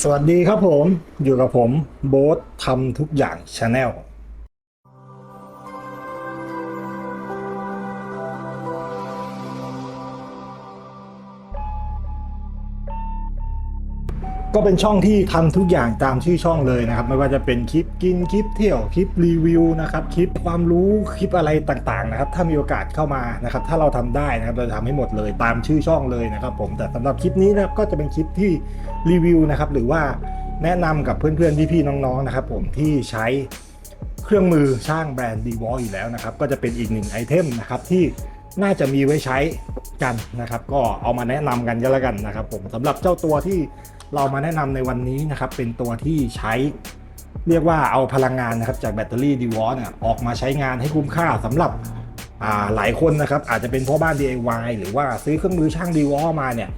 สวัสดีครับผมอยู่กับผมโบ๊ททำทุกอย่างชาแนล ก็เป็นช่องที่ทำทุกอย่างตามชื่อช่องเลยนะครับ ไม่ว่าจะเป็นคลิปกินคลิปเที่ยวคลิปรีวิวนะครับคลิปความรู้คลิปอะไรต่างๆนะครับถ้ามีโอกาสเข้ามานะครับถ้าเราทำได้นะครับเราจะทำให้หมดเลยตามชื่อช่องเลยนะครับ ผมแต่สำหรับคลิปนี้นะครับก็จะเป็นคลิปที่รีวิวนะครับหรือว่าแนะนำกับเพื่อนๆพี่ๆน้องๆนะครับ ผมที่ใช้เครื่องมือช่างแบรนด์ดีวอลอยู่แล้วนะครับ ก็จะเป็นอีกหนึ่งไอเทมนะครับที่น่าจะมีไว้ใช้กันนะครับ ก็เอามาแนะนำกันก็แล้วกันนะครับ ผมสำหรับเจ้าตัวที่ เรามาแนะนำในวันนี้นะครับเป็นตัวที่ใช้เรียกว่าเอาพลังงานนะครับจากแบตเตอรี่ดีวอลเนี่ยออกมาใช้งานให้คุ้มค่าสำหรับหลายคนนะครับอาจจะเป็นพ่อบ้าน DIY หรือว่าซื้อเครื่องมือช่างดีวอลมาเนี่ย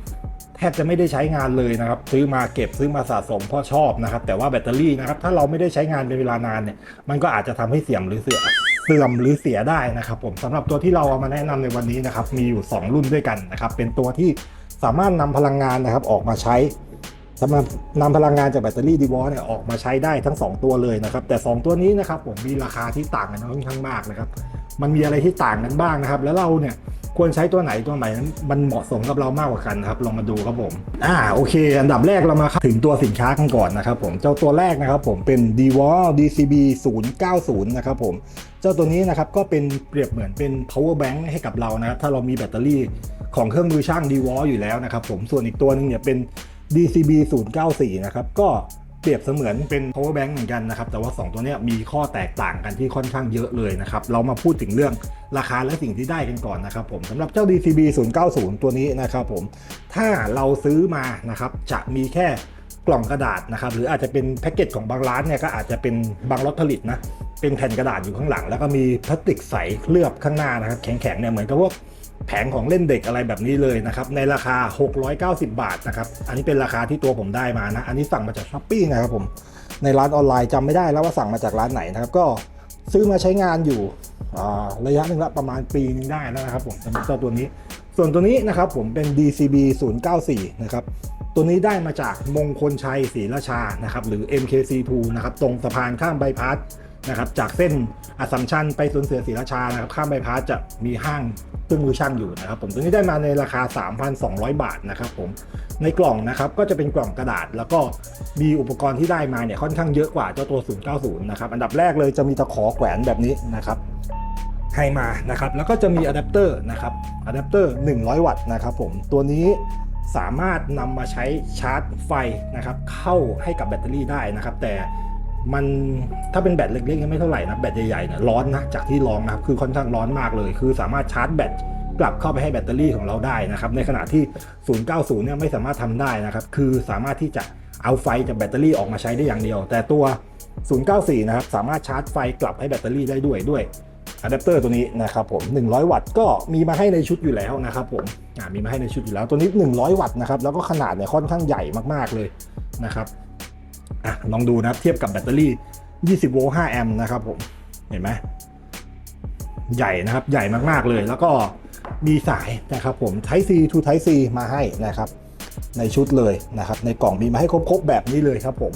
แทบจะไม่ได้ใช้งานเลยนะครับ ซื้อมาเก็บซื้อมาสะสมเพราะชอบนะครับ แต่ว่าแบตเตอรี่นะครับถ้าเราไม่ได้ใช้งานเป็นเวลานานเนี่ยมันก็อาจจะทำให้เสื่อมหรือเสื่อมเสื่อมหรือเสียได้นะครับ ผมสำหรับตัวที่เราเอามาแนะนำในวันนี้นะครับมีอยู่ 2 รุ่นด้วยกันนะครับเป็นตัวที่สามารถนำพลังงานนะครับออกมาใช้ สำหรับนำพลังงานจากแบตเตอรี่ดีวอลเนี่ยออกมาใช้ได้ทั้ง 2 ตัวเลยนะครับ แต่ 2 ตัวนี้นะครับผมมีราคาที่ต่างกันค่อนข้างมากนะครับ มันมีอะไรที่ต่างกันบ้างนะครับ แล้วเราเนี่ยควรใช้ตัวไหนตัวไหนมันเหมาะสมกับเรามากกว่ากันนะครับลองมาดูครับผมอ่าโอเค อันดับแรกเรามาถึงตัวสินค้ากันก่อนนะครับผมเจ้าตัวแรกนะครับผมเป็น d w a l DCB 090นะครับผมเจ้าตัวนี้นะครับก็เป็นเปรียบเหมือนเป็น power bank ให้กับเรานะครับถ้าเรามีแบตเตอรี่ของเครื่องมือช่าง d w a l อยู่แล้วนะครับผมส่วนอีกตัวหนึงเนี่ยเป็น DCB 094นะครับก็เปรียบเสมือนเป็น power bank เหมือนกันนะครับ แต่ว่า 2 ตัวนี้มีข้อแตกต่างกันที่ค่อนข้างเยอะเลยนะครับ เรามาพูดถึงเรื่องราคาและสิ่งที่ได้กันก่อนนะครับผมสำหรับเจ้า DCB 090 ตัวนี้นะครับผม ถ้าเราซื้อมานะครับ จะมีแค่กล่องกระดาษนะครับ หรืออาจจะเป็นแพ็กเกจของบางร้านเนี่ยก็อาจจะเป็นบางรถผลิตนะ เป็นแผ่นกระดาษอยู่ข้างหลัง แล้วก็มีพลาสติกใสเคลือบข้างหน้านะครับ แข็งๆเนี่ยเหมือนกับพวก แผงของเล่นเด็กอะไรแบบนี้เลยนะครับ ในราคา 690 บาทนะครับ อันนี้เป็นราคาที่ตัวผมได้มานะ อันนี้สั่งมาจากช้อปปี้นะครับผม ในร้านออนไลน์จำไม่ได้แล้วว่าสั่งมาจากร้านไหนนะครับ ก็ซื้อมาใช้งานอยู่ระยะหนึ่งละประมาณปีนึงได้แล้วนะครับผมสำหรับเจ้าตัวนี้ ส่วนตัวนี้นะครับผมเป็น DCB 094นะครับตัวนี้ได้มาจากมงคลชัยศรีราชานะครับหรือ MKC2 นะครับตรงสะพานข้ามใบพัด นะครับจากเส้นอัสสัมชัญไปสวนเสือศรีราชานะครับข้ามใบพัดจะมีห้างเครื่องมือช่างอยู่นะครับผมตัวนี้ได้มาในราคา 3,200 บาทนะครับผมในกล่องนะครับก็จะเป็นกล่องกระดาษ แล้วก็มีอุปกรณ์ที่ได้มาเนี่ยค่อนข้างเยอะกว่าเจ้าตัว 090 นะครับอันดับแรกเลยจะมีตะขอแขวนแบบนี้นะครับให้มานะครับแล้วก็จะมีอะแดปเตอร์นะครับอะแดปเตอร์ 100 วัตต์นะครับผมตัวนี้สามารถนำมาใช้ชาร์จไฟนะครับเข้าให้กับแบตเตอรี่ได้นะครับ แต่ มันถ้าเป็นแบตเล็กๆยังไม่เท่าไหร่นะแบตใหญ่ๆเนี่ยร้อนนะจากที่ลองนะครับคือค่อนข้างร้อนมากเลย คือสามารถชาร์จแบตกลับเข้าไปให้แบตเตอรี่ของเราได้นะครับในขณะที่ 090 เนี่ยไม่สามารถทำได้นะครับคือสามารถที่จะเอาไฟจากแบตเตอรี่ออกมาใช้ได้อย่างเดียว แต่ตัว 094 นะครับสามารถชาร์จไฟกลับให้แบตเตอรี่ได้ด้วยด้วยอะแดปเตอร์ตัวนี้นะครับผม 100 วัตต์ก็มีมาให้ในชุดอยู่แล้วนะครับผมมีมาให้ในชุดอยู่แล้วตัวนี้ 100 วัตต์นะครับแล้วก็ขนาดเนี่ยค่อนข้างใหญ่มากๆเลยนะครับ อะลองดูนะครับเทียบกับแบตเตอรี่ 20 โวลต์ 5 แอมป์นะครับผม เห็นไหมใหญ่นะครับใหญ่มากๆเลย แล้วก็มีสายนะครับผม Type C to Type C มาให้นะครับ ในชุดเลยนะครับ ในกล่องมีมาให้ครบๆแบบนี้เลยครับผม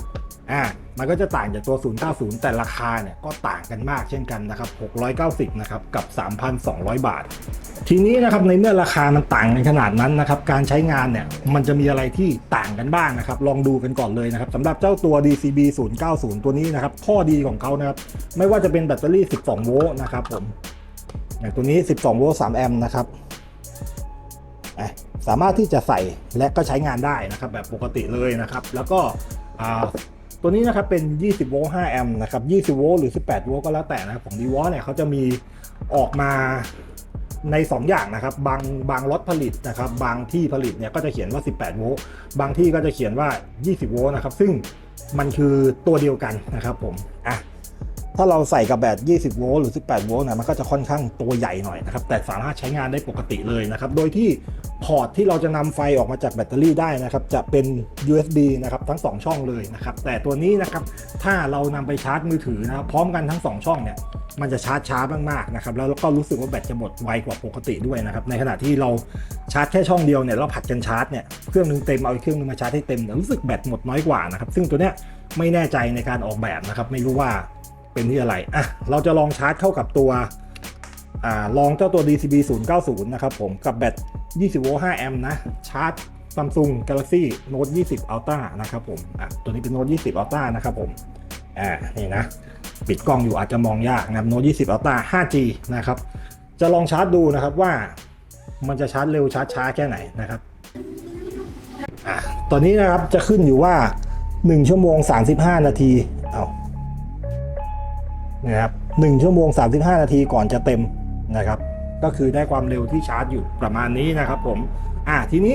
อ่า มันก็จะต่างจากตัว 090 แต่ราคาเนี่ยก็ต่างกันมากเช่นกันนะครับ690นะครับกับ 3,200 บาท ทีนี้นะครับในเมื่อราคามันต่างกันขนาดนั้นนะครับการใช้งานเนี่ยมันจะมีอะไรที่ต่างกันบ้างนะครับลองดูกันก่อนเลยนะครับสำหรับเจ้าตัว DCB 090 ตัวนี้นะครับข้อดีของเขานะครับไม่ว่าจะเป็นแบตเตอรี่ 12 โวลต์นะครับผมอย่างตัวนี้ 12 โวลต์ 3 แอมป์นะครับสามารถที่จะใส่และก็ใช้งานได้นะครับแบบปกติเลยนะครับ แล้วก็ ตัวนี้นะครับเป็น 20 โวลต์ 5 แอมป์นะครับ 20 โวลต์หรือ 18 โวลต์ก็แล้วแต่นะครับของดีวอสเนี่ยเขาจะมีออกมาใน 2 อย่างนะครับ บางบางรถผลิตนะครับ บางที่ผลิตเนี่ยก็จะเขียนว่า 18 โวลต์ บางที่ก็จะเขียนว่า 20 โวลต์นะครับ ซึ่งมันคือตัวเดียวกันนะครับผม อะ ถ้าเราใส่กับแบต 20 โวลต์หรือ 18 โวลต์นะมันก็จะค่อนข้างตัวใหญ่หน่อยนะครับ แต่สามารถใช้งานได้ปกติเลยนะครับ โดยที่พอร์ตที่เราจะนำไฟออกมาจากแบตเตอรี่ได้นะครับ จะเป็น USB นะครับทั้ง 2 ช่องเลยนะครับ แต่ตัวนี้นะครับ ถ้าเรานำไปชาร์จมือถือนะครับพร้อมกันทั้ง 2 ช่องเนี่ย มันจะชาร์จช้ามากๆนะครับ แล้วก็รู้สึกว่าแบตจะหมดไวกว่าปกติด้วยนะครับ ในขณะที่เราชาร์จแค่ช่องเดียวเนี่ย เราผัดกันชาร์จเนี่ย เครื่องหนึงเต็ม เอาอีกเครื่องหนึงมาชาร์จให้เต็มเนี่ยรู้สึกแบตหมดน้อยกว่านะครับ ซึ่งตัวเนี้ยไม่แน่ใจในการออกแบบนะครับ ไม่รู้ว่า เป็นที่อะไรอะเราจะลองชาร์จเข้ากับตัวอ่าลองเจ้าตัว DCB 090 นะครับผมกับแบต 20 โวลต์5 แอมป์นะ ชาร์จ Samsung Galaxy Note 20 Ultra นะครับผมอะตัวนี้เป็น Note 20 Ultra นะครับผมอ่านี่นะ ปิดกล้องอยู่อาจจะมองยากนะ Note 20 Ultra 5G นะครับ จะลองชาร์จดูนะครับว่ามันจะชาร์จเร็วชาร์จช้าแค่ไหนนะครับอะตอนนี้นะครับจะขึ้นอยู่ว่า 1 ชั่วโมง 35 นาทีเอา นะครับ1ชั่วโมง 35 นาทีก่อนจะเต็มนะครับ ก็คือได้ความเร็วที่ชาร์จอยู่ประมาณนี้นะครับผมอะทีนี้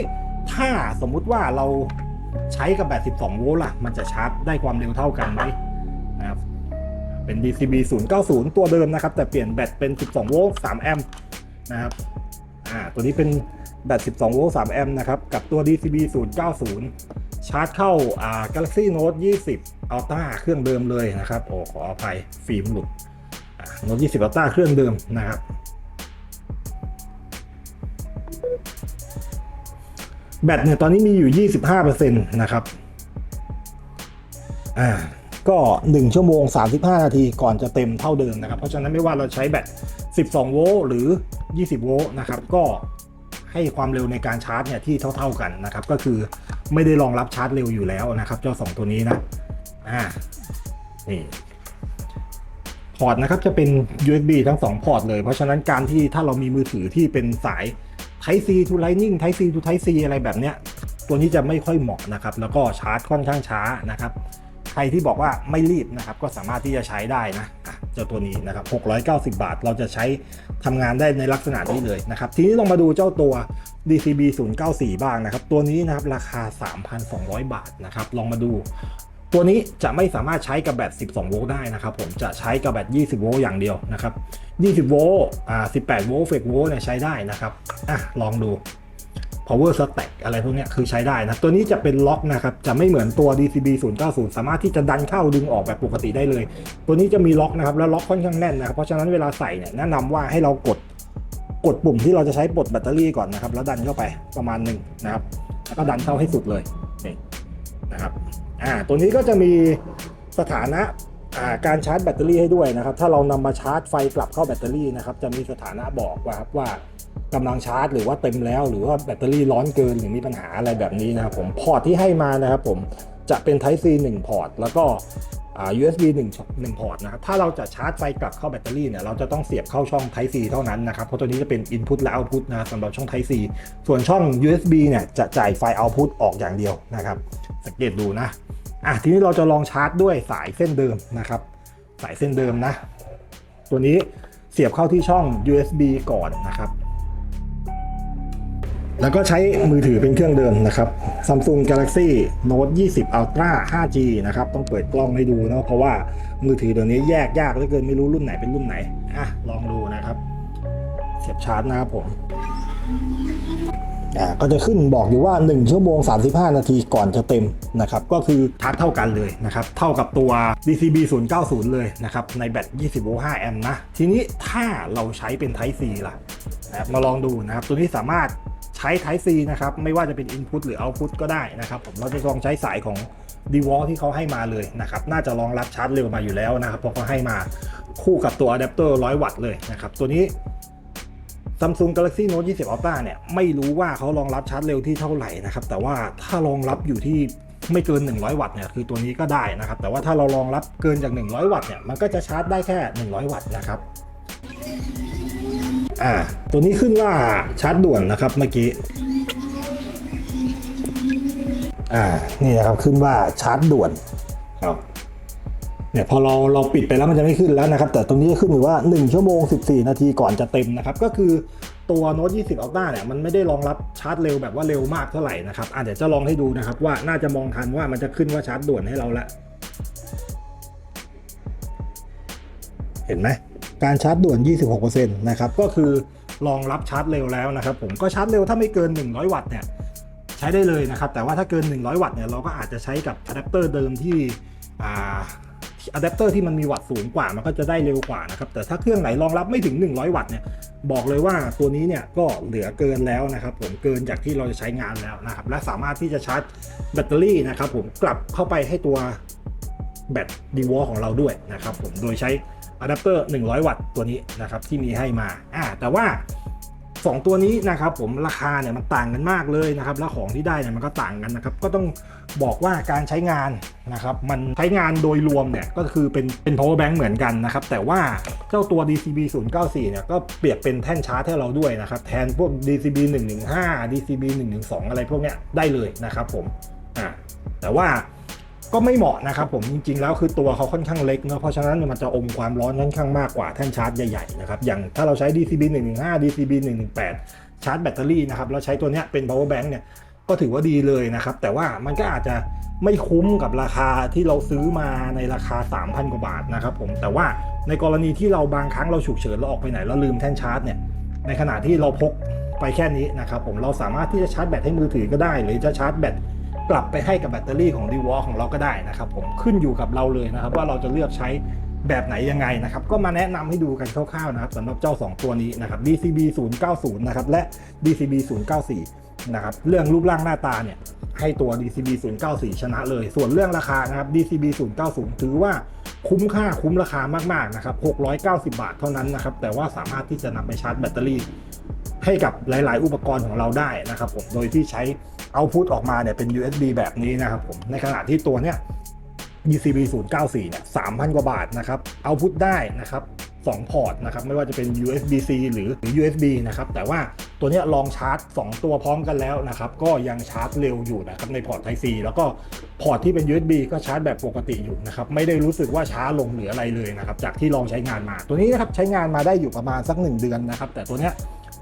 ถ้าสมมุติว่าเราใช้กับแบต 12 โวลต์ล่ะ มันจะชาร์จได้ความเร็วเท่ากันไหมนะครับเป็น DCB 090 ตัวเดิมนะครับ แต่เปลี่ยนแบตเป็น 12 โวลต์3แอมป์นะครับอ่าตัวนี้เป็นแบต 12 โวลต์3แอมป์นะครับ กับตัว DCB 090 ชาร์จเข้าอ่า Galaxy Note 20 Ultra เครื่องเดิมเลยนะครับโอ้ขออภัยฟิล์มหลุด Note 20 Ultra เครื่องเดิมนะครับ แบตเนี่ยตอนนี้มีอยู่ 25%นะครับอ่าก็ 1 ชั่วโมง 35 นาทีก่อนจะเต็มเท่าเดิมนะครับ เพราะฉะนั้นไม่ว่าเราใช้แบต 12 โวลต์หรือ 20 โวลต์นะครับ ก็ให้ความเร็วในการชาร์จเนี่ยที่เท่า ๆกันนะครับ ก็คือไม่ได้รองรับชาร์จเร็วอยู่แล้วนะครับ เจ้า 2 ตัวนี้นะอ่านี่พอร์ตนะครับจะเป็น USB ทั้ง 2 พอร์ตเลย เพราะฉะนั้นการที่ถ้าเรามีมือถือที่เป็นสาย Type C to Lightning Type C to Type C อะไรแบบเนี้ย ตัวนี้จะไม่ค่อยเหมาะนะครับ แล้วก็ชาร์จค่อนข้างช้านะครับ ใครที่บอกว่าไม่รีบนะครับ ก็สามารถที่จะใช้ได้นะเจ้าตัวนี้นะครับ 690 บาท เราจะใช้ทำงานได้ในลักษณะนี้เลยนะครับ ทีนี้ลองมาดูเจ้าตัว DCB 094 บ้างนะครับ ตัวนี้นะครับราคา 3,200 บาทนะครับ ลองมาดู ตัวนี้จะไม่สามารถใช้กับแบต 12 โวลต์ได้นะครับผมจะใช้กับแบต 20 โวลต์อย่างเดียวนะครับ 20 โวลต์อ่า 18 โวลต์เฟกโวลต์เนี่ยใช้ได้นะครับอะลองดู power stack อะไรพวกเนี้ยคือใช้ได้นะ ตัวนี้จะเป็นล็อกนะครับ จะไม่เหมือนตัว DCB 090 สามารถที่จะดันเข้าดึงออกแบบปกติได้เลย ตัวนี้จะมีล็อกนะครับ แล้วล็อกค่อนข้างแน่นนะครับ เพราะฉะนั้นเวลาใส่เนี่ยแนะนำว่าให้เรากด กดปุ่มที่เราจะใช้ปลดแบตเตอรี่ก่อนนะครับ แล้วดันเข้าไปประมาณหนึ่งนะครับ แล้วก็ดันเข้าให้สุดเลยนี่นะครับอ่าตัวนี้ก็จะมีสถานะอ่าการชาร์จแบตเตอรี่ให้ด้วยนะครับ ถ้าเรานำมาชาร์จไฟกลับเข้าแบตเตอรี่นะครับ จะมีสถานะบอกว่าครับว่ากำลังชาร์จ หรือว่าเต็มแล้ว หรือว่าแบตเตอรี่ร้อนเกินหรือมีปัญหาอะไรแบบนี้นะครับผม พอร์ตที่ให้มานะครับผมจะเป็น Type C 1 พอร์ต แล้วก็ USB 1 1พอร์ตนะครับ ถ้าเราจะชาร์จไฟกลับเข้าแบตเตอรี่เนี่ย เราจะต้องเสียบเข้าช่อง Type C เท่านั้นนะครับ เพราะตัวนี้จะเป็น Input และ Output นะสำหรับช่อง Type C ส่วนช่อง USB เนี่ยจะจ่ายไฟ Output ออกอย่างเดียวนะครับ สังเกตดูนะ อะทีนี้เราจะลองชาร์จด้วยสายเส้นเดิมนะครับ สายเส้นเดิมนะ ตัวนี้เสียบเข้าที่ช่อง USB ก่อนนะครับ แล้วก็ใช้มือถือเป็นเครื่องเดิมนะครับ Samsung Galaxy Note 20 Ultra 5G นะครับ ต้องเปิดกล้องให้ดูนะเพราะว่ามือถือเดี๋ยวนี้แยกยากเหลือเกินไม่รู้รุ่นไหนเป็นรุ่นไหน อะ ลองดูนะครับ เสียบชาร์จนะครับผม อ่า ก็จะขึ้นบอกอยู่ว่า 1 ชั่วโมง 35 นาทีก่อนจะเต็มนะครับ ก็คือชาร์จเท่ากันเลยนะครับ เท่ากับตัว DCB 090 เลยนะครับ ในแบต 20 โวลต์ 5 แอมป์นะ ทีนี้ถ้าเราใช้เป็น Type C ล่ะนะมาลองดูนะครับ ตัวนี้สามารถ ช้ Type C นะครับ ไม่ว่าจะเป็น Input หรือ Output ก็ได้นะครับ ผมเราจะลองใช้สายของ d w a l ที่เขาให้มาเลยนะครับ น่าจะรองรับชาร์จเร็วมาอยู่แล้วนะครับ เพราะเขาให้มาคู่กับตัวอะแดปเตอร์100 วัตต์เลยนะครับ ตัวนี้ Samsung Galaxy Note 20 Ultra เนี่ย ไม่รู้ว่าเขารองรับชาร์จเร็วที่เท่าไหร่นะครับ แต่ว่าถ้ารองรับอยู่ที่ไม่เกิน 100 วัตต์เนี่ยคือตัวนี้ก็ได้นะครับ แต่ว่าถ้าเรารองรับเกินจาก 100 วัตต์เนี่ยมันก็จะชาร์จได้แค่ 100 วัตต์นะครับ อ่า ตัวนี้ขึ้นว่าชาร์จด่วนนะครับเมื่อกี้ อ่า นี่นะครับขึ้นว่าชาร์จด่วนครับเนี่ยพอเราเราปิดไปแล้วมันจะไม่ขึ้นแล้วนะครับ แต่ตรงนี้จะขึ้นอยู่ว่า 1 ชั่วโมง 14 นาทีก่อนจะเต็มนะครับ ก็คือตัว Note 20 Ultra เนี่ยมันไม่ได้รองรับชาร์จเร็วแบบว่าเร็วมากเท่าไหร่นะครับอะเดี๋ยวจะลองให้ดูนะครับว่าน่าจะมองทันว่ามันจะขึ้นว่าชาร์จด่วนให้เราละ เห็นไหม การชาร์จด่วน 26%นะครับก็คือรองรับชาร์จเร็วแล้วนะครับผมก็ชาร์จเร็วถ้าไม่เกิน 100 วัตต์เนี่ยใช้ได้เลยนะครับแต่ว่าถ้าเกิน 100 วัตต์เนี่ยเราก็อาจจะใช้กับอะแดปเตอร์เดิมที่อ่าอะแดปเตอร์ที่มันมีวัตต์สูงกว่ามันก็จะได้เร็วกว่านะครับแต่ถ้าเครื่องไหนรองรับไม่ถึง 100 วัตต์เนี่ยบอกเลยว่าตัวนี้เนี่ยก็เหลือเกินแล้วนะครับผมเกินจากที่เราจะใช้งานแล้วนะครับและสามารถที่จะชาร์จแบตเตอรี่นะครับผมกลับเข้าไปให้ตัวแบตดีวอลของเราด้วยนะครับผมโดยใช้ อะแดปเตอร์ 100 วัตต์ตัวนี้นะครับที่มีให้มาอ่าแต่ว่าสองตัวนี้นะครับผมราคาเนี่ยมันต่างกันมากเลยนะครับแล้วของที่ได้เนี่ยมันก็ต่างกันนะครับก็ต้องบอกว่าการใช้งานนะครับมันใช้งานโดยรวมเนี่ยก็คือเป็นเป็น power bank เหมือนกันนะครับแต่ว่าเจ้าตัว DCB 094เนี่ยก็เปรียบเป็นแท่นชาร์จให้เราด้วยนะครับแทนพวก DCB 115 DCB 112 อะไรพวกเนี้ยได้เลยนะครับผมอ่าแต่ว่า ก็ไม่เหมาะนะครับผมจริงๆแล้วคือตัวเขาค่อนข้างเล็กเนาะเพราะฉะนั้นมันจะอมความร้อนค่อนข้างมากกว่าแท่นชาร์จใหญ่ๆนะครับอย่างถ้าเราใช้ DCB 115 DCB 118 ชาร์จแบตเตอรี่นะครับแล้วใช้ตัวเนี้ยเป็น power bank เนี่ยก็ถือว่าดีเลยนะครับ แต่ว่ามันก็อาจจะไม่คุ้มกับราคาที่เราซื้อมาในราคา 3,000 กว่าบาทนะครับผมแต่ว่าในกรณีที่เราบางครั้งเราฉุกเฉินเราออกไปไหนเราลืมแท่นชาร์จเนี่ยในขณะที่เราพกไปแค่นี้นะครับผมเราสามารถที่จะชาร์จแบตให้มือถือก็ได้ หรือจะชาร์จแบต กลับไปให้กับแบตเตอรี่ของ d w a l ของเราก็ได้นะครับผมขึ้นอยู่กับเราเลยนะครับ ว่าเราจะเลือกใช้แบบไหนยังไงนะครับ ก็มาแนะนำให้ดูกันคร่าวๆนะครับสำหรับเจ้า 2 ตัวนี้นะครับ DCB 090นะครับและ DCB 094นะครับเรื่องรูปร่างหน้าตาเนี่ยให้ตัว DCB 094 ชนะเลย ส่วนเรื่องราคานะครับ DCB 090 ถือว่าคุ้มค่าคุ้มราคา มากๆนะครับ690 บาทเท่านั้นนะครับ แต่ว่าสามารถที่จะนำไปชาร์จแบตเตอรี่ ให้กับหลาย ๆ อุปกรณ์ของเราได้นะครับผมโดยที่ใช้เอาพุตออกมาเนี่ยเป็น USB แบบนี้นะครับผมในขณะที่ตัวเนี้ย DCB 094เนี่ย3,000 กว่าบาทนะครับเอาพุตได้นะครับ2พอร์ตนะครับไม่ว่าจะเป็น USB-C หรือหรือ USB นะครับแต่ว่าตัวนี้ลองชาร์จ 2 ตัวพร้อมกันแล้วนะครับก็ยังชาร์จเร็วอยู่นะครับในพอร์ต Type C แล้วก็พอร์ตที่เป็น USB ก็ชาร์จแบบปกติอยู่นะครับไม่ได้รู้สึกว่าช้าลงหรืออะไรเลยนะครับจากที่ลองใช้งานมา ตัวนี้นะครับใช้งานมาได้อยู่ประมาณสัก 1 เดือนนะครับแต่ตัวเนี้ย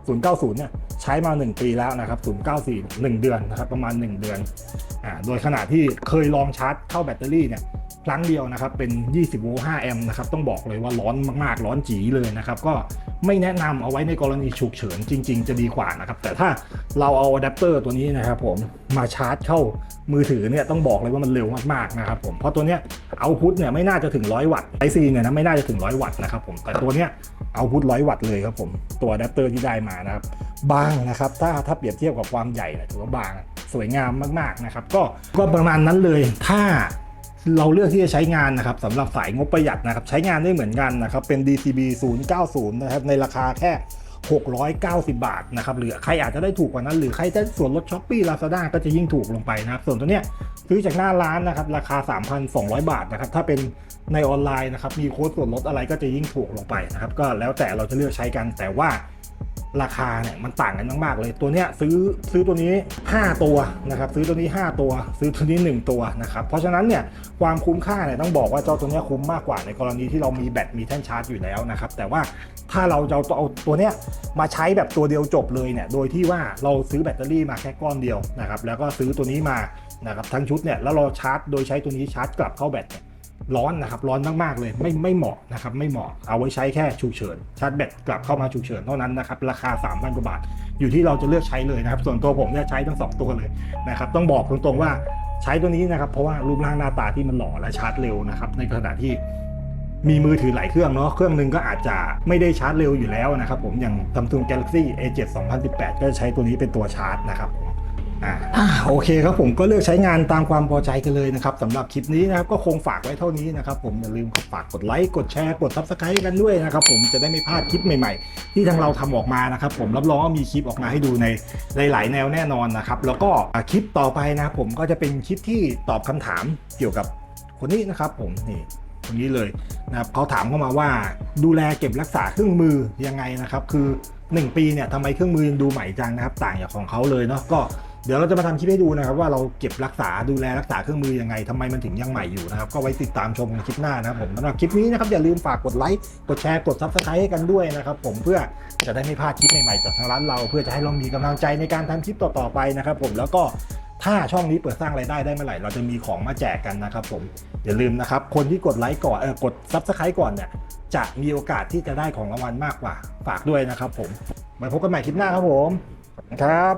090เนี่ยใช้มา 1 ปีแล้วนะครับ094 1 เดือนนะครับประมาณ 1 เดือนอ่าโดยขณะที่เคยลองชาร์จเข้าแบตเตอรี่เนี่ย ครั้งเดียวนะครับเป็น 20 โวลต์ 5 แอมป์นะครับต้องบอกเลยว่าร้อนมากๆ ร้อนจีเลยนะครับก็ไม่แนะนำเอาไว้ในกรณีฉุกเฉินจริง ๆ จะดีกว่านะครับแต่ถ้าเราเอาอะแดปเตอร์ตัวนี้นะครับผมมาชาร์จเข้ามือถือเนี่ยต้องบอกเลยว่ามันเร็วมากๆนะครับผมเพราะตัวเนี้ยเอาพุทเนี่ยไม่น่าจะถึง 100 วัตต์ไอซีเนี่ยนะไม่น่าจะถึง 100 วัตต์นะครับผมแต่ตัวเนี้ยเอาพุท100 วัตต์เลยครับผมตัวอะแดปเตอร์ที่ได้มานะครับบางนะครับถ้าถ้าเปรียบเทียบกับความใหญ่นี่ยถือว่าบางสวยงามมากๆนะครับก็ก็ประมาณนั้นเลยถ้า เราเลือกที่จะใช้งานนะครับสำหรับสายงบประหยัดนะครับ ใช้งานได้เหมือนกันนะครับ เป็น DCB 090 นะครับ ในราคาแค่ 690 บาทนะครับหรือใครอาจจะได้ถูกกว่านั้น หรือใครจะส่วนลดช้อปปี้ลาซาด้าก็จะยิ่งถูกลงไปนะครับส่วนตัวเนี้ยซื้อจากหน้าร้านนะครับราคา 3,200 บาทนะครับถ้าเป็นในออนไลน์นะครับมีโค้ดส่วนลดอะไรก็จะยิ่งถูกลงไปนะครับก็แล้วแต่เราจะเลือกใช้กันแต่ว่า ราคาเนี่ยมันต่างกันมากๆเลย ตัวเนี้ยซื้อซื้อตัวนี้ 5 ตัวนะครับซื้อตัวนี้ 5 ตัว ซื้อตัวนี้ 1 ตัวนะครับเพราะฉะนั้นเนี่ยความคุ้มค่าเนี่ยต้องบอกว่าเจ้าตัวเนี้ยคุ้มมากกว่าในกรณีที่เรามีแบตมีแท่นชาร์จอยู่แล้วนะครับแต่ว่าถ้าเราจะเอาตัวเอาตัวเนี้ยมาใช้แบบตัวเดียวจบเลยเนี่ยโดยที่ว่าเราซื้อแบตเตอรี่มาแค่ก้อนเดียวนะครับแล้วก็ซื้อตัวนี้มานะครับทั้งชุดเนี่ยแล้วเราชาร์จโดยใช้ตัวนี้ชาร์จกลับเข้าแบตเนี่ย ร้อนนะครับร้อนมากๆเลยไม่ไม่เหมาะนะครับไม่เหมาะเอาไว้ใช้แค่ฉุกเฉินชาร์จแบตกลับเข้ามาฉุกเฉินเท่านั้นนะครับราคา3,000กว่าบาท อยู่ที่เราจะเลือกใช้เลยนะครับส่วนตัวผมเนี่ยใช้ทั้งสองตัวเลยนะครับต้องบอกตรงๆว่าใช้ตัวนี้นะครับเพราะว่ารูปร่างหน้าตาที่มันหล่อและชาร์จเร็วนะครับในขณะที่มีมือถือหลายเครื่องเนาะเครื่องหนึ่งก็อาจจะไม่ได้ชาร์จเร็วอยู่แล้วนะครับผมอย่าง Samsung Galaxy A7 2018 ก็จะใช้ตัวนี้เป็นตัวชาร์จนะครับผม อ่าโอเคครับผมก็เลือกใช้งานตามความพอใจกันเลยนะครับสำหรับคลิปนี้นะครับก็คงฝากไว้เท่านี้นะครับผมอย่าลืมฝากกดไลค์กดแชร์กด subscribe กันด้วยนะครับผมจะได้ไม่พลาดคลิปใหม่ๆ ที่ทางเราทำออกมานะครับผมรับรองว่ามีคลิปออกมาให้ดูในหลายๆแนวแน่นอนนะครับแล้วก็คลิปต่อไปนะผมก็จะเป็นคลิปที่ตอบคำถามเกี่ยวกับคนนี้นะครับผมนี่คนนี้เลยนะครับเขาถามเข้ามาว่าดูแลเก็บรักษาเครื่องมือยังไงนะครับคือ 1 ปีเนี่ยทำไมเครื่องมือยังดูใหม่จังนะครับ ต่างจากของเขาเลยเนาะก็ เดี๋ยวเราจะมาทำคลิปให้ดูนะครับว่าเราเก็บรักษาดูแลรักษาเครื่องมือยังไงทำไมมันถึงยังใหม่อยู่นะครับก็ไว้ติดตามชมกันคลิปหน้านะครับผมสำหรับคลิปนี้นะครับอย่าลืมฝากกดไลค์กดแชร์กดซับสไครต์ให้กันด้วยนะครับผมเพื่อจะได้ไม่พลาดคลิปใหม่ๆจากทางร้านเรา เพื่อจะให้เรามีกำลังใจในการทำคลิปต่อๆไปนะครับผมแล้วก็ถ้าช่องนี้เปิดสร้างรายได้ได้เมื่อไหร่เราจะมีของมาแจกกันนะครับผมอย่าลืมนะครับคนที่กดไลค์ก่อนเออกดซับสไครต์ก่อนเนี่ยจะมีโอกาสที่จะได้ของรางวัลมากกว่า ฝากด้วยนะครับผมไว้พบกันใหม่คลิปหน้าครับผมครับ